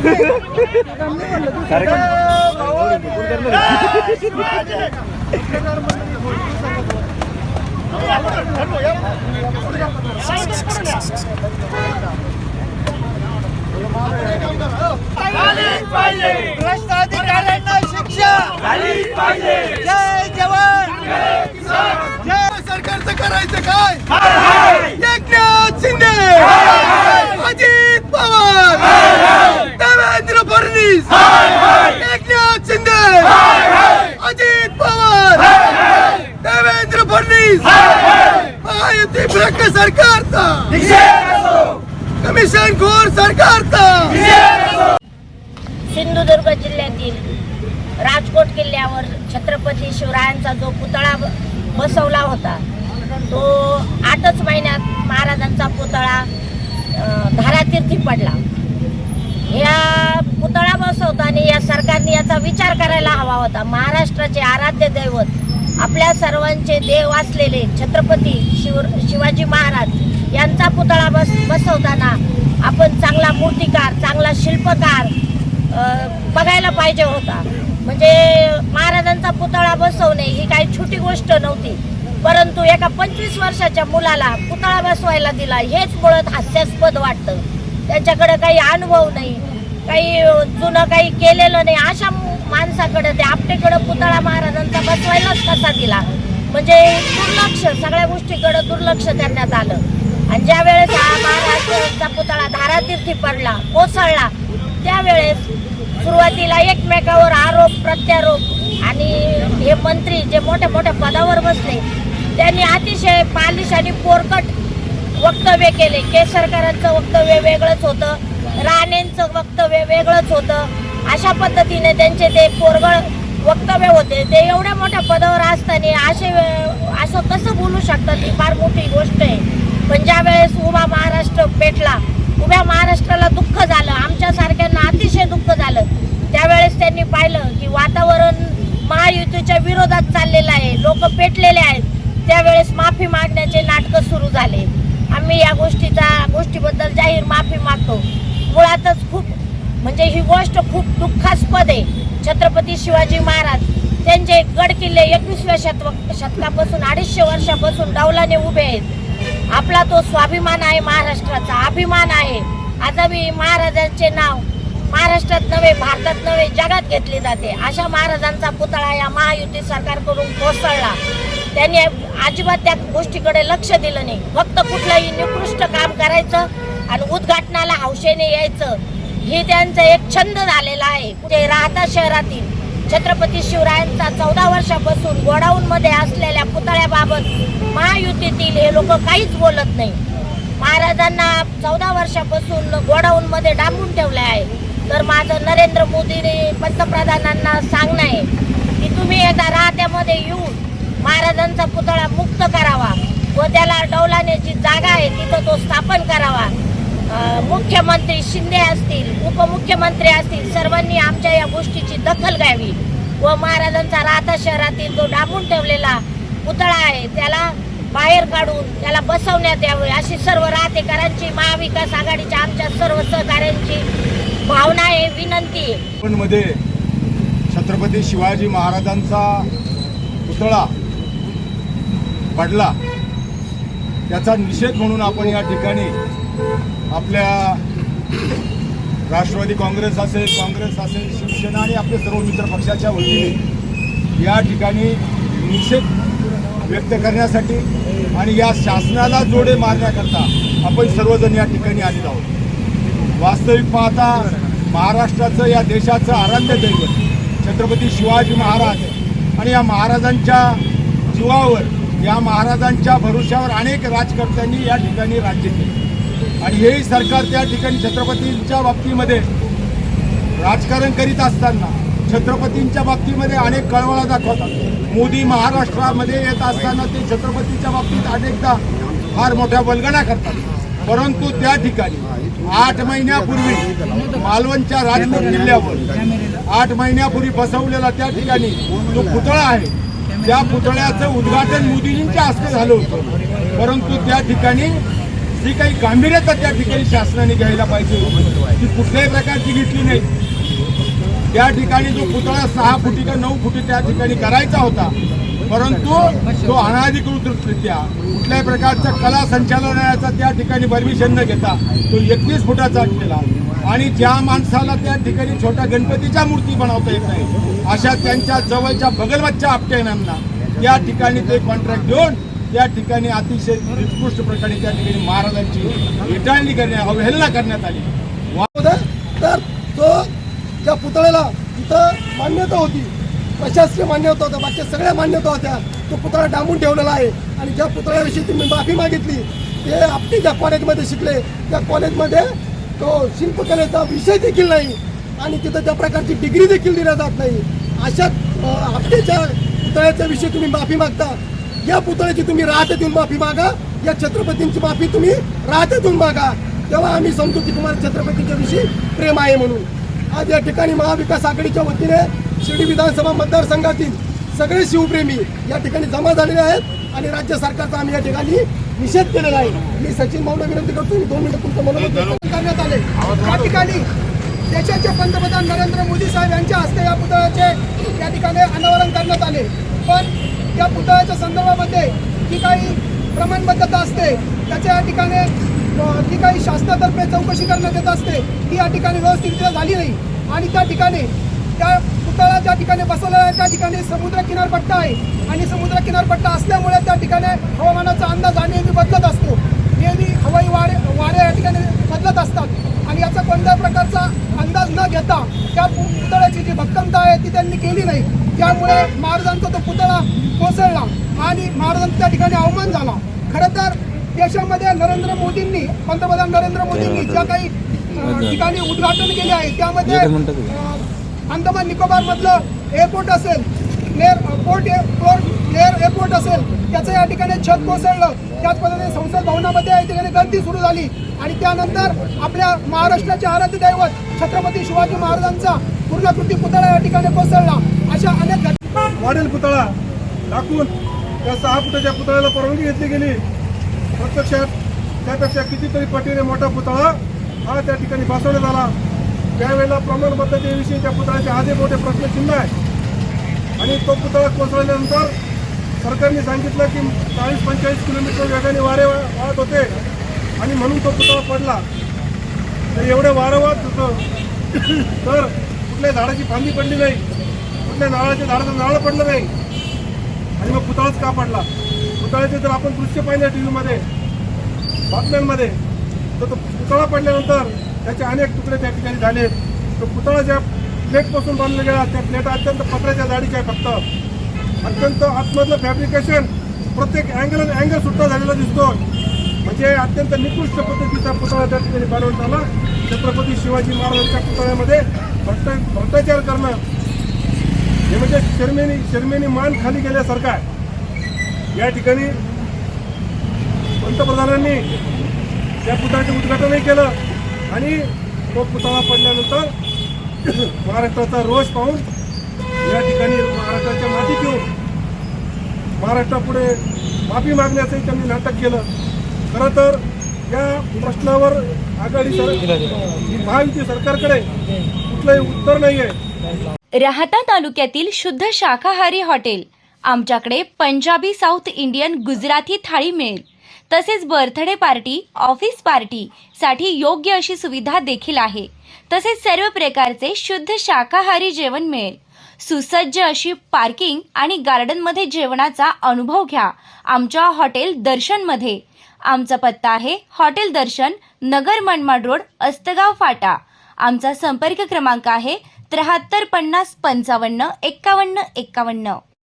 भ्रष्ट पोलीस महायुती भ्रष्ट सरकारचा. कमिशन खोर सरकारचा. सिंधुदुर्ग जिल्ह्यातील राजकोट किल्ल्यावर छत्रपती शिवरायांचा जो पुतळा बसवला होता तो आठच महिन्यात महाराजांचा पुतळा धारातीर्थी पडला. या पुतळा बसवताना या सरकारने याचा विचार करायला हवा होता. महाराष्ट्राचे आराध्य दैवत आपल्या सर्वांचे देव असलेले छत्रपती शिव शिवाजी महाराज यांचा पुतळा बस बसवताना आपण चांगला मूर्तिकार चांगला शिल्पकार बघायला पाहिजे होता. म्हणजे महाराजांचा पुतळा बसवणे ही काही छोटी गोष्ट नव्हती. परंतु एका पंचवीस वर्षाच्या मुलाला पुतळा बसवायला दिला हेच मुळात हास्यास्पद वाटतं. त्यांच्याकडे काही अनुभव नाही. काही जुनं काही केलेलं नाही. अशा माणसाकडे ते आपटेकडे पुतळा महाराजांचा बसवायलाच कसा दिला? म्हणजे दुर्लक्ष सगळ्या गोष्टीकडे दुर्लक्ष करण्यात आलं. आणि ज्या वेळेस हा महाराष्ट्राचा पुतळा धारातीर्थी पडला कोसळला त्यावेळेस सुरुवातीला एकमेकावर आरोप प्रत्यारोप आणि हे मंत्री जे मोठ्या मोठ्या पदावर बसले त्यांनी अतिशय पालिश आणि पोरकट वक्तव्य केले. केसरकरांचं वक्तव्य वेगळंच होतं. राणेंचं वक्तव्य वेगळंच होतं. अशा पद्धतीने त्यांचे ते पोरगळ वक्तव्य होते. ते एवढ्या मोठ्या पदावर असताना असे असं कसं बोलू शकतात ही फार मोठी गोष्ट आहे. पण ज्या वेळेस उभा महाराष्ट्र पेटला उभ्या महाराष्ट्राला दुःख झालं आमच्यासारख्यांना अतिशय दुःख झालं. त्यावेळेस त्यांनी पाहिलं की वातावरण महायुतीच्या विरोधात चाललेलं आहे. लोक पेटलेले आहेत. त्यावेळेस माफी मागण्याचे नाटकं सुरू झाले. आम्ही या गोष्टीचा गोष्टीबद्दल जाहीर माफी मागतो. मुळातच खूप म्हणजे ही गोष्ट खूप दुःखास्पद आहे. छत्रपती शिवाजी महाराज त्यांचे गड किल्ले एकवीसव्या शतक शतकापासून अडीचशे वर्षापासून डावलाने उभे आहेत. आपला तो स्वाभिमान आहे महाराष्ट्राचा अभिमान आहे. आजही महाराजांचे नाव महाराष्ट्रात नव्हे भारतात नव्हे जगात घेतले जाते. अशा महाराजांचा पुतळा या महायुती सरकारकडून कोसळला. त्यांनी अजिबात त्या गोष्टीकडे लक्ष दिलं नाही. फक्त कुठलंही निकृष्ट काम करायचं आणि उद्घाटनाला हौशेने यायचं. हे त्यांचं एक छंद झालेला आहे. ते राहता शहरातील. छत्रपती शिवरायांचा चौदा वर्षापासून गोडाऊन मध्ये असलेल्या पुतळ्याबाबत महायुतीतील हे लोक काहीच बोलत नाही. महाराजांना चौदा वर्षापासून गोडाऊन मध्ये डांबून ठेवले आहे. तर माझं नरेंद्र मोदीने पंतप्रधानांना सांगणं आहे की तुम्ही एकदा राहत्यामध्ये येऊन महाराजांचा पुतळा मुक्त करावा व त्याला डौलाने जी जागा आहे तिथं तो स्थापन करावा. मुख्यमंत्री शिंदे असतील उपमुख्यमंत्री असतील सर्वांनी आमच्या या गोष्टीची दखल घ्यावी. व महाराजांचा राहता शहरातील जो डांबून ठेवलेला पुतळा आहे त्याला बाहेर काढून त्याला बसवण्यात यावे. अशी सर्व राहतेकरांची महाविकास आघाडीच्या आमच्या सर्व सहकाऱ्यांची भावना आहे विनंती आहे. मध्ये छत्रपती शिवाजी महाराजांचा पुतळा पडला त्याचा निषेध म्हणून आपण या ठिकाणी आपल्या राष्ट्रवादी काँग्रेस असेल काँग्रेस असेल शिवसेना आणि आपले सर्व मित्र पक्षाच्या वतीने या ठिकाणी निषेध व्यक्त करण्यासाठी आणि या शासनाला जोडे मारण्याकरता आपण सर्वजण या ठिकाणी आलेलो आहोत. वास्तविक पाहता महाराष्ट्राचं या देशाचं आराध्य दैवत छत्रपती शिवाजी महाराज आणि या महाराजांच्या जीवावर या महाराजांच्या भरोश्यावर अनेक राजकर्त्यांनी या ठिकाणी राज्य केले. आणि हेही सरकार त्या ठिकाणी छत्रपतींच्या बाबतीमध्ये राजकारण करीत असताना छत्रपतींच्या बाबतीमध्ये अनेक कळवळा दाखवतात. मोदी महाराष्ट्रामध्ये येत असताना ते छत्रपतीच्या बाबतीत अनेकदा फार मोठ्या वल्गना करतात. परंतु त्या ठिकाणी आठ महिन्यापूर्वी मालवणच्या राजकोट किल्ल्यावर आठ महिन्यापूर्वी बसवलेला त्या ठिकाणी जो पुतळा आहे त्या पुतळ्याचं उद्घाटन मोदीजींच्या हस्ते झालं होतं. परंतु त्या ठिकाणी जी काही गांभीर्यता त्या ठिकाणी शासनाने घ्यायला पाहिजे ती कुठल्याही प्रकारची घेतली नाही. त्या ठिकाणी जो पुतळा सहा फुटी का नऊ फुटी त्या ठिकाणी करायचा होता परंतु तो अनाधिकृतरित्या कुठल्याही प्रकारच्या कला संचालनाचा त्या ठिकाणी परमिशन न घेता तो एकवीस फुटाचा केला. आणि ज्या माणसाला त्या ठिकाणी छोट्या गणपतीच्या मूर्ती बनवता येत नाही अशा त्यांच्या जवळच्या बगलवच्च्या आपट्यानांना त्या ठिकाणी ते कॉन्ट्रॅक्ट देऊन त्या ठिकाणी अतिशय उत्कृष्ट प्रकारे त्या ठिकाणी महाराजांची हेटाळणी करण्यात अवहेलना करण्यात आली. तर तो त्या पुतळ्याला तिथं मान्यता होती. प्रशासकीय मान्यता होता बाकी सगळ्या मान्यता होत्या. तो पुतळा डांबून ठेवलेला आहे. आणि ज्या पुतळ्याविषयी तुम्ही माफी मागितली ते आपली ज्या कॉलेजमध्ये शिकले त्या कॉलेजमध्ये तो शिल्पकलेचा विषय देखील नाही आणि तिथं त्या प्रकारची डिग्री देखील दिल्या जात नाही. अशा अं, पुतळ्याच्या विषयी तुम्ही माफी मागता. या पुतळ्याची तुम्ही राहतेतून माफी मागा. या छत्रपतींची माफी तुम्ही राहतेतून मागा. तेव्हा आम्ही समजू की तुम्हाला छत्रपतीच्या विषयी प्रेम आहे म्हणून. आज या ठिकाणी महाविकास आघाडीच्या वतीने शिर्डी विधानसभा मतदारसंघातील सगळे शिवप्रेमी या ठिकाणी जमा झालेले आहेत आणि राज्य सरकारचा आम्ही या ठिकाणी निषेध केलेला आहे. मी सचिन माऊला विनंती करतो मी दोन मिनिटं तुमचं मनोरंजन करण्यात आले. या ठिकाणी देशाचे पंतप्रधान नरेंद्र मोदी साहेब यांच्या हस्ते या पुतळ्याचे या ठिकाणी अनावरण करण्यात आले. पण या पुतळ्याच्या संदर्भामध्ये जी काही प्रमाणबद्धता असते त्याच्या या ठिकाणी जी काही शासनातर्फे चौकशी करण्यात येत असते ती या ठिकाणी व्यवस्थितरित्या झाली नाही. आणि त्या ठिकाणी त्या पुतळा ज्या ठिकाणी बसवलेला आहे त्या ठिकाणी समुद्र किनारपट्टा आहे. आणि समुद्र किनारपट्टा असल्यामुळे त्या ठिकाणी हवामानाचा अंदाज हा नेहमी बदलत असतो. नेहमी हवाई वारे वारे या ठिकाणी बदलत असतात. आणि याचा कोणत्याही प्रकारचा अंदाज न घेता त्या पुतळ्याची जी भक्कमता आहे ती त्यांनी केली नाही. त्यामुळे महाराजांचा तो पुतळा कोसळला आणि महाराजांचा त्या ठिकाणी अवमान झाला. खरं तर देशामध्ये नरेंद्र मोदींनी पंतप्रधान नरेंद्र मोदींनी ज्या काही ठिकाणी उद्घाटन केले आहे त्यामध्ये अंदमान निकोबार मधलं एअरपोर्ट असेल प्लेअर पोर्ट पोर्ट प्लेअर एअरपोर्ट असेल त्याचं या ठिकाणी छत कोसळलं. त्याच पद्धतीने संसद भवनामध्ये या ठिकाणी गर्दी सुरू झाली. आणि त्यानंतर आपल्या महाराष्ट्राचे आराध्य दैवत छत्रपती शिवाजी महाराजांचा पूर्णकृती पुतळा या ठिकाणी कोसळला. अशा अनेक घटना वाढेल पुतळा. टाकून त्या सहा फुटाच्या पुतळ्याला परवानगी घेतली गेली. प्रत्यक्षात त्यापेक्षा कितीतरी पटीने मोठा पुतळा हा त्या ठिकाणी बसवण्यात आला. त्यावेळेला प्रमाणबद्धतेविषयी त्या पुतळ्याचे आधे मोठे प्रश्नचिन्ह आहे. आणि तो पुतळा कोसळल्यानंतर सरकारने सांगितलं की चाळीस पंचेचाळीस किलोमीटर वेगाने वारे वा- वाहत होते आणि म्हणून तो पुतळा पडला. तर एवढं वारं वाहत होतं. तर कुठल्या झाडाची फांदी पडली नाही. कुठल्या नारळाच्या झाडाचं नारळ पडलं नाही. आणि मग पुतळाच का पडला? पुतळ्याचे जर आपण दृश्य पाहिलं टी व्हीमध्ये बातम्यांमध्ये तर तो पुतळा पडल्यानंतर त्याचे अनेक तुकडे त्या ठिकाणी झाले. तो पुतळा ज्या प्लेटपासून बांधला गेला त्या प्लेट अत्यंत पत्राच्या जाडीच्या आहे फक्त. अत्यंत आतमधलं फॅब्रिकेशन प्रत्येक अँगल अँगल सुद्धा झालेला दिसतो. म्हणजे अत्यंत निकृष्ट पद्धतीचा पुतळा त्या ठिकाणी बनवण्यात आला छत्रपती शिवाजी महाराजांच्या पुतळ्यामध्ये भ्रष्ट भ्रष्टाचार करणं हे म्हणजे शर्मेनी शर्मेनी मान खाली गेल्यासारखा या ठिकाणी पंतप्रधानांनी त्या पुतळ्याचं उद्घाटनही केलं. आणि तो पुतळा पडल्यानंतर महाराष्ट्राचा रोष पाहून या ठिकाणी महाराष्ट्राच्या माती घेऊन महाराष्ट्रापुढे माफी मागण्याचंही त्यांनी नाटक केलं. खरं तर या प्रश्नावर आघाडी महायुती सरकारकडे कुठलंही उत्तर नाही आहे राहता तालुक्यातील शुद्ध शाकाहारी हॉटेल. आमच्याकडे पंजाबी साऊथ इंडियन गुजराती थाळी मिळेल. तसेच बर्थडे पार्टी ऑफिस पार्टी साठी योग्य अशी सुविधा देखील आहे. तसेच सर्व प्रकारचे शुद्ध शाकाहारी जेवण मिळेल. सुसज्ज अशी पार्किंग आणि गार्डनमध्ये जेवणाचा अनुभव घ्या. आमच्या हॉटेल दर्शनमध्ये. आमचा पत्ता आहे हॉटेल दर्शन नगर मनमाड रोड अस्तगाव फाटा. आमचा संपर्क क्रमांक आहे त्र्याहत्तर पन्नास पंचावन्न एक्कावन्न एक्कावन्न.